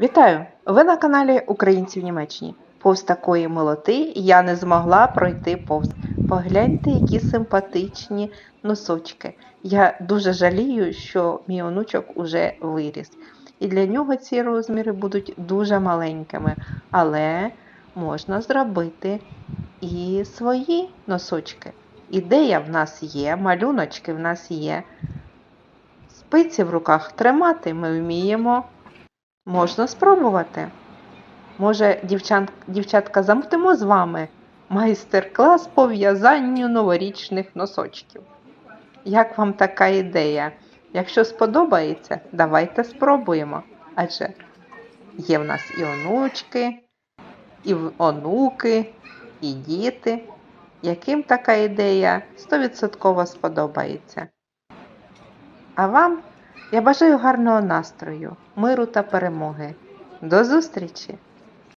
Вітаю! Ви на каналі Українці в Німеччині. Повз такої милоти я не змогла пройти повз. Погляньте, які симпатичні носочки. Я дуже жалію, що мій онучок уже виріс. І для нього ці розміри будуть дуже маленькими, але можна зробити і свої носочки. Ідея в нас є, малюночки в нас є. Спиці в руках тримати ми вміємо. Можна спробувати. Може, дівчат, дівчатка, замутимо з вами майстер-клас по в'язанню новорічних носочків. Як вам така ідея? Якщо сподобається, давайте спробуємо. Адже є в нас і онучки, і онуки, і діти, яким така ідея 100% сподобається. А вам я бажаю гарного настрою, миру та перемоги. До зустрічі!